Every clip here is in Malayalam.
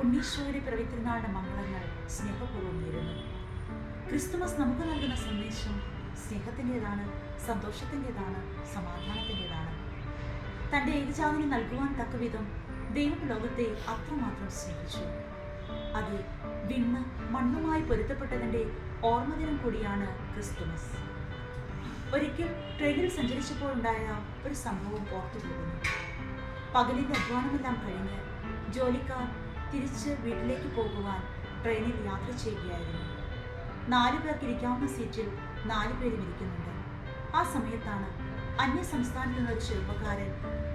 ഉണ്ണീശോയുടെ പ്രവിത്തിരുന്നാളുടെ മംഗളങ്ങൾ സ്നേഹപൂർവം നേരുന്നു. ക്രിസ്തുമസ് നമുക്ക് നൽകുന്ന സന്ദേശം സ്നേഹത്തിന്റെതാണ് സന്തോഷത്തിന്റെതാണ് സമാധാനത്തിന്റെതാണ്. തന്റെ ഏകജാതിന് നൽകുവാൻ തക്കവിധം ദൈവം ലോകത്തെ അത്രമാത്രം സ്നേഹിച്ചു. അത് വിണ്ണ് മണ്ണുമായി പൊരുത്തപ്പെട്ടതിന്റെ ഓർമ്മദിനം കൂടിയാണ് ക്രിസ്തുമസ്. ഒരിക്കൽ ട്രെയിനിൽ സഞ്ചരിച്ചപ്പോൾ ഉണ്ടായ ഒരു സംഭവം ഓർത്തു പോകുന്നു പകലിന്റെ അധ്വാനമെല്ലാം കഴിഞ്ഞ് ജോലിക്കാർ തിരിച്ച് വീട്ടിലേക്ക് പോകുവാൻ ട്രെയിനിൽ യാത്ര ചെയ്യുകയായിരുന്നു. നാലു പേർക്ക് ഇരിക്കാവുന്ന സീറ്റിൽ നാലു പേരും ഇരിക്കുന്നുണ്ട്. ആ സമയത്താണ് അന്യ സംസ്ഥാനത്തു നിന്നൊരു ചെറുപ്പക്കാരൻ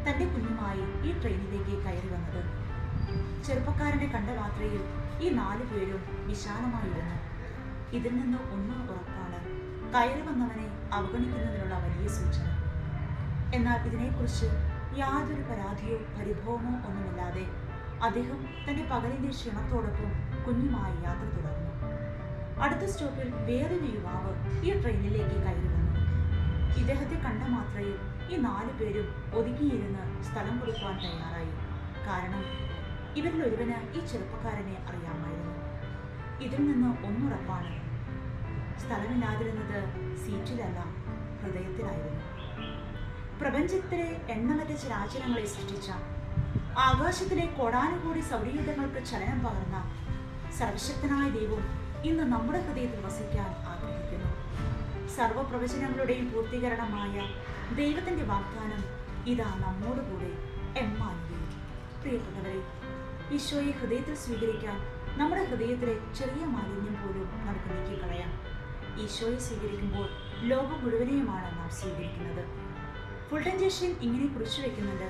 തന്റെ കുഞ്ഞുമായി ഈ ട്രെയിനിലേക്ക് കയറി വന്നത്. ചെറുപ്പക്കാരനെ കണ്ട രാത്രിയിൽ ഈ നാലു പേരും വിശാലമായിരുന്നു. ഇതിൽ നിന്ന് ഒന്നും ഉറപ്പാണ് കയറി വന്നവനെ അവഗണിക്കുന്നതിനുള്ള വലിയ സൂചന. എന്നാൽ ഇതിനെക്കുറിച്ച് യാതൊരു പരാതിയോ പരിഭവമോ ഒന്നുമില്ലാതെ അദ്ദേഹം തന്റെ പകലിന്റെ ക്ഷണത്തോടൊപ്പം കുഞ്ഞുമായി യാത്ര തുടർന്നു. അടുത്ത സ്റ്റോപ്പിൽ വേറൊരു യുവാവ് ഈ ട്രെയിനിലേക്ക് കയറി വന്നു. ഇദ്ദേഹത്തെ കണ്ട മാത്രയിൽ ഈ നാലു പേരും ഒതുങ്ങിയിരുന്ന് സ്ഥലം കൊടുക്കുവാൻ തയ്യാറായി. കാരണം ഇവരിൽ ഒരുവന് ഈ ചെറുപ്പക്കാരനെ അറിയാമായിരുന്നു. ഇതിൽ നിന്ന് ഒന്നുറപ്പാണ്. സ്ഥലമില്ലാതിരുന്നത് സീറ്റിലല്ല ഹൃദയത്തിലായിരുന്നു. പ്രപഞ്ചത്തിലെ എണ്ണമറ്റ ചരാചരങ്ങളെ സൃഷ്ടിച്ച ആകാശത്തിലെ കോടാനുകൂടി സൗരയുദ്ധങ്ങൾക്ക് ചലനം പകർന്ന സർവശക്തനായ ദൈവം ഇന്ന് നമ്മുടെ ഹൃദയത്തിൽ വസിക്കാൻ ആഗ്രഹിക്കുന്നു. സർവപ്രവചനങ്ങളുടെയും പൂർത്തീകരണമായ ദൈവത്തിന്റെ വാഗ്ദാനം ഇതാ നമ്മോടുകൂടെ എമ്മാനുവേ പ്രിയപ്പെട്ടവരെ ഈശോയെ ഹൃദയത്തിൽ സ്വീകരിക്കാൻ നമ്മുടെ ഹൃദയത്തിലെ ചെറിയ മാലിന്യം പോലും നമുക്ക് നീക്കിക്കളയാം. ഈശോയെ സ്വീകരിക്കുമ്പോൾ ലോകം മുഴുവനെയുമാണ് നാം സ്വീകരിക്കുന്നത്. ഫുൾട്ടൻ ജഷൻ ഇങ്ങനെ കുറിച്ചു വെക്കുന്നുണ്ട്.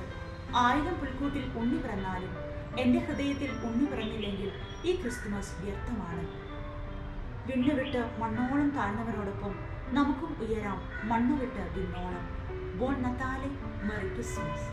ആയിരം പുൽക്കൂട്ടിൽ ഉണ്ണി പിറന്നാലും എന്റെ ഹൃദയത്തിൽ ഉണ്ണി പിറന്നില്ലെങ്കിൽ ഈ ക്രിസ്തുമസ് വ്യർത്ഥമാണ്. വിണ്ണുവിട്ട് മണ്ണോളം താഴ്ന്നവരോടൊപ്പം നമുക്കും ഉയരാം മണ്ണുവിട്ട് വിണ്ണോളം. ബോൺ നത്താലെ മെറി ക്രിസ്മസ്